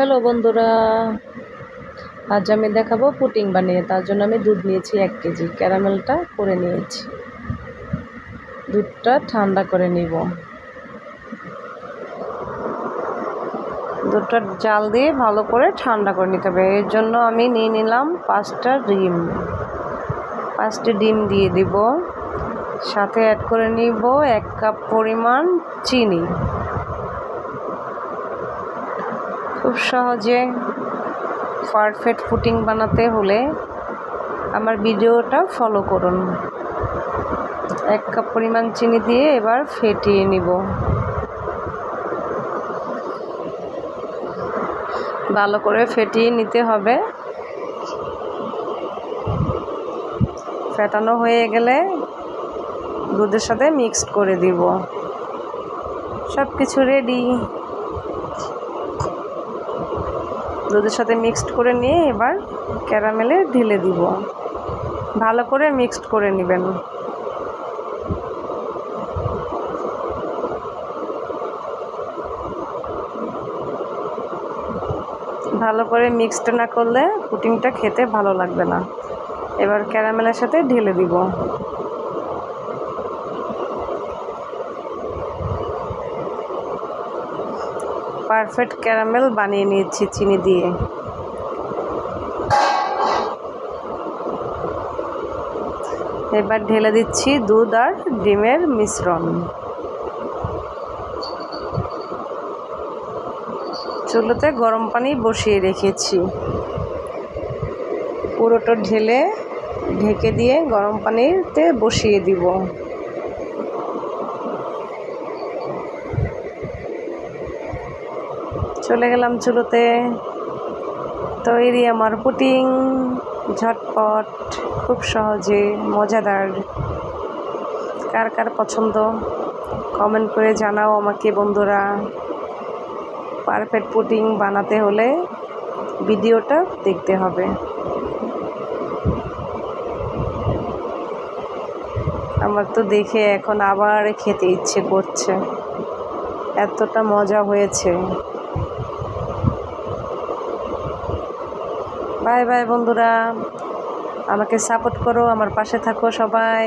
Hello বন্ধুরা, আজ আমি দেখাবো পুটিং বানিয়ে, তার জন্য আমি দুধ নিয়েছি এক কেজি। ক্যারামেলটা করে নিয়েছি। দুধটা ঠান্ডা করে নিব। দুধটা জাল দিয়ে ভালো করে ঠান্ডা করে নিতে হবে। এর জন্য আমি নিয়ে নিলাম পাঁচটা ডিম। পাঁচটি ডিম দিয়ে দিব। সাথে অ্যাড করে নিব এক কাপ পরিমাণ চিনি। খুব সহজে পারফেক্ট ফুটিং বানাতে হলে আমার ভিডিওটা ফলো করুন। এক কাপ পরিমাণ চিনি দিয়ে এবার ফেটিয়ে নিব। ভালো করে ফেটিয়ে নিতে হবে। ফেটানো হয়ে গেলে দুধের সাথে মিক্সড করে দিব। সব কিছু রেডি দুধের সাথে মিক্সড করে নিয়ে এবার ক্যারামেলে ঢেলে দিব। ভালো করে মিক্সড করে নেবেন। ভালো করে মিক্সড না করলে পুটিংটা খেতে ভালো লাগবে না। এবার ক্যারামেলের সাথে ঢেলে দিব। পারফেক্ট ক্যারামেল বানিয়ে নিয়েছি চিনি দিয়ে। এবার ঢেলে দিচ্ছি দুধ আর ডিমের মিশ্রণ। চুলোতে গরম পানি বসিয়ে রেখেছি। পুরোটা ঢেলে ঢেকে দিয়ে গরম পানিতে বসিয়ে দিব। চলে গেলাম চুলোতে। তৈরি আমার পুটিং ঝটপট, খুব সহজে, মজাদার। কার কার পছন্দ? কমেন্ট করে জানাও আমাকে বন্ধুরা। পারফেক্ট পুটিং বানাতে হলে ভিডিওটা দেখতে হবে। আমার তো দেখে এখন আবার খেতে ইচ্ছে করছে। এতটা মজা হয়েছে। বাই বাই বন্ধুরা। আমাকে সাপোর্ট করো আমার পাশে থাকো সবাই।